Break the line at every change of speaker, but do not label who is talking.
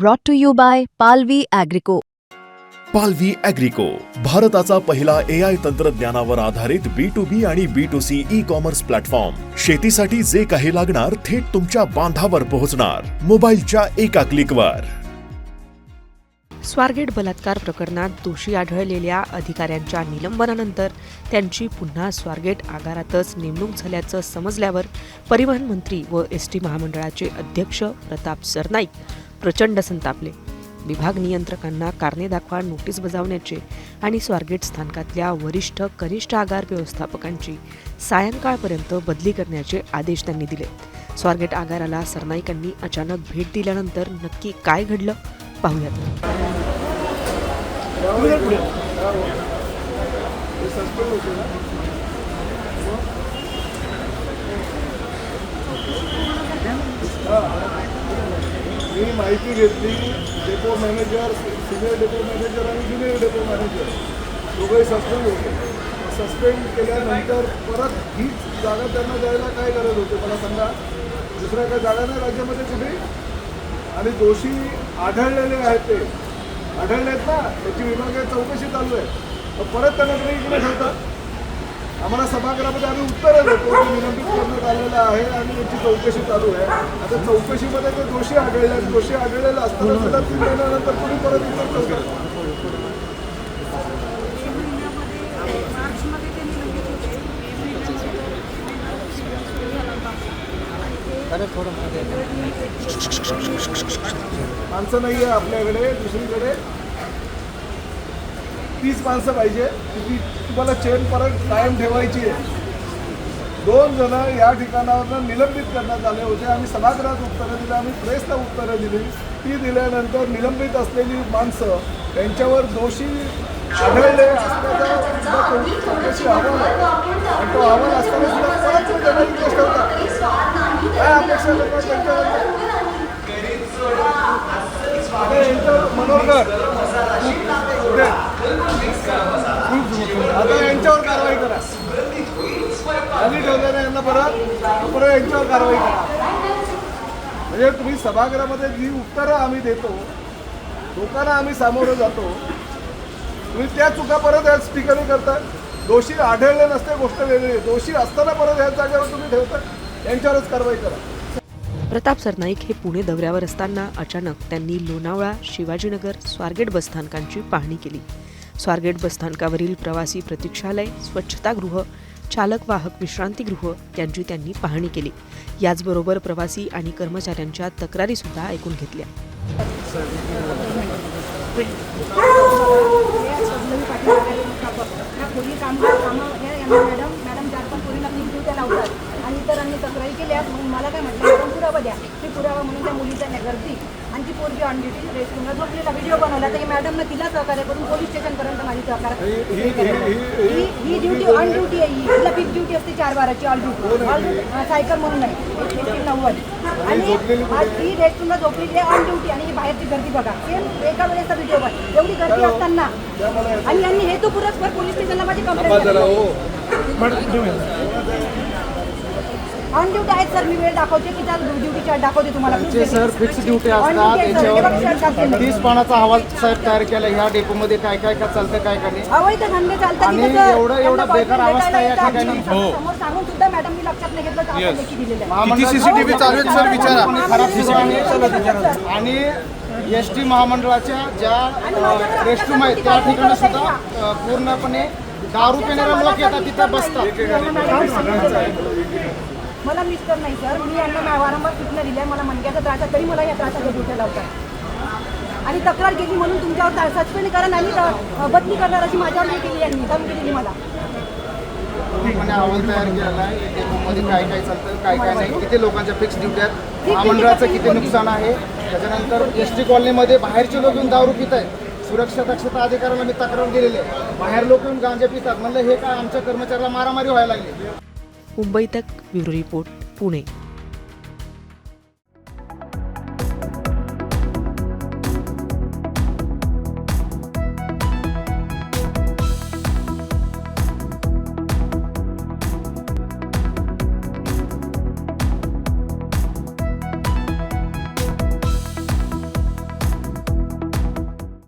brought to you by Palvi Agrico.
पालवी अॅग्रिको भारताचा पहिला ए आय तंत्रज्ञानावर आधारित बी टू बी आणि B two C e commerce platform शेतीसाठी जे काही लागणार थेट तुमच्या बांधावर पोहोचणार. मोबाईलच्या एका क्लिकवर
स्वारगेट बलात्कार प्रकरणात दोषी आढळलेल्या अधिकाऱ्यांच्या निलंबनानंतर त्यांची पुन्हा स्वारगेट आगारातच नेमणूक झाल्याचं समजल्यावर परिवहन मंत्री व एस टी महामंडळाचे अध्यक्ष प्रताप सरनाईक प्रचंड संतापले. विभाग नियंत्रकांना कारणे दाखवा नोटीस बजावण्याचे आणि स्वारगेट स्थानकातल्या वरिष्ठ कनिष्ठ आगार व्यवस्थापकांची सायंकाळपर्यंत बदली करण्याचे आदेश त्यांनी दिले. स्वारगेट आगाराला सरनाईकांनी अचानक भेट दिल्यानंतर नक्की काय घडलं पाहूयात.
मी माहिती घेतली depot manager senior depot manager आणि ज्युनियर डेपो मॅनेजर दोघंही सस्पेंड होते. सस्पेंड केल्यानंतर परत हीच जागा त्यांना द्यायला काय गरज होती? मला सांगा. दुसऱ्या काय जागा नाही राज्यामध्ये कुठे? आणि दोषी आढळलेले आहेत ते. आढळले आहेत ना? त्याची विभागीय चौकशी चालू आहे. मग परत त्यांना तुम्ही इकडे ठेवतात आम्हाला सभागृहामध्ये आम्ही उत्तरं देतो. निलंबित करण्यात आलेलं आहे आणि याची चौकशी चालू आहे. आता चौकशीमध्ये ते दोषी आढळले आहेत. दोषी आढळलेला असताना सुद्धा तीन महिन्यानंतर तुम्ही परत उत्तर ठेवता माणसं नाही आहे आपल्याकडे दुसरीकडे. तीस माणसं पाहिजे. ती तुम्हाला चेन परत कायम ठेवायची आहे. दोन जण या ठिकाणावरनं निलंबित करण्यात आले होते. आम्ही सभागृहात उत्तरं दिली आम्ही प्रेसला उत्तरं दिली. ती दिल्यानंतर निलंबित असलेली माणसं त्यांच्यावर दोषी आढळले असल्याचा सुद्धा चौ- चौकशी अहवाल आहे आणि तो अहवाल असताना सुद्धा परत त्यांना ठेवता काय अपेक्षा करतात त्यांच्यावर? आता यांच्यावर मनोरकर पुढे. आता यांच्यावर कारवाई यांना परत. परत यांच्यावर कारवाई करा. म्हणजे तुम्ही सभागृहामध्ये जी उत्तरं आम्ही देतो लोकांना आम्ही सामोरं जातो तुम्ही त्या चुका परत याच ठिकाणी करता. दोषी आढळले नसते गोष्ट वेगळी दोषी असताना परत याच जागेवर तुम्ही ठेवता. यांच्यावरच कारवाई करा.
प्रताप सरनाईक हे पुणे दौऱ्यावर असताना अचानक त्यांनी लोणावळा शिवाजीनगर स्वारगेट बसस्थानकांची पाहणी केली. स्वारगेट बसस्थानकावरील प्रवासी प्रतीक्षालय स्वच्छतागृह चालक वाहक विश्रांतीगृह यांची त्यांनी पाहणी केली. याचबरोबर प्रवासी आणि कर्मचाऱ्यांच्या तक्रारी सुद्धा ऐकून घेतल्या.
कामं मॅडम मॅडम लावतात आणि इतरांनी तक्रारी केल्या मला काय म्हटलं? पुरावा द्या. मी पुरावा म्हणून त्या मुलीचा गर्दी आणि ती पोरगी ऑन ड्युटी रेस्टरूमला झोपलेला व्हिडिओ बनवला. तर मॅडमनं तिला सहकार्य करून पोलीस स्टेशनपर्यंत माझी सहकार्य
ही- ही- ही-
ही ही ड्युटी ऑन ड्युटी आहे ही. तिला फिक्स ड्युटी असते चार बाराची ऑल ड्युटी ऑल सायकल म्हणून आहे. नव्वद. आणि आज ही रेस्टरूमला झोपलेली आहे ऑन ड्युटी आणि ही बाहेरची गर्दी बघा. सेम एका वेळेचा व्हिडिओ बघ एवढी गर्दी असताना. आणि यांनी हेतू पुरस्पर पोलीस स्टेशनला माझी कंप्लेंट ऑन ड्युटी आहेत सर मी वेळ दाखवते की त्या ड्युटी चार्ट दाखवते तुम्हाला.
त्यांचे सर फिक्स ड्युटी असतात.
हे
त्याच्यावर. तीस पानाचा अहवाल साहेब तयार केला ह्या डेपोमध्ये काय काय काय चालतं काय काय नाही.
अवैध धंदे चालतात
आणि एवढं- एवढं बेकार अवस्था या ठिकाणी.
समोर सांगून सुद्धा मॅडम मी लक्षात नाही घेतलं तर आपण लेखी दिलेलं आहे.
महामंडळ
CCTV चालू आहेत, sir, विचारा.
खराब आणि एस टी महामंडळाच्या ज्या रेस्टरूम आहेत त्या ठिकाणी सुद्धा पूर्णपणे दारू पिणारे लोक येतात तिथं बसतात.
मला मिस्टर नाही सर मी यांना मा- वारंवार सूचना दिल्या मला मणक्याचा त्रास आहे तरी मला या त्रासाच्या ड्युट्या लावतात आणि तक्रार केली म्हणून तुमच्यावर सस्पेंड करा आणि बदली करणार अशी माझ्यावर हे केली यांनी धमकी दिली मला.
पूर्णपणे अहवाल तयार केलेला आहे. डेपोमध्ये काय काय चालतं काय काय नाही किती लोकांच्या फिक्स आहेत? महामंडळाचं किती नुकसान आहे? त्याच्यानंतर एस टी कॉलनीमध्ये बाहेरचे लोक येऊन दारू पित आहेत सुरक्षा दक्षता अधिकाऱ्याला मी तक्रार दिलेली आहे. बाहेर लोक येऊन गांजा पितात. म्हणलं हे काय आमच्या कर्मचाऱ्याला मारामारी व्हायला लागली?
मुंबई तक ब्युरो रिपोर्ट पुणे.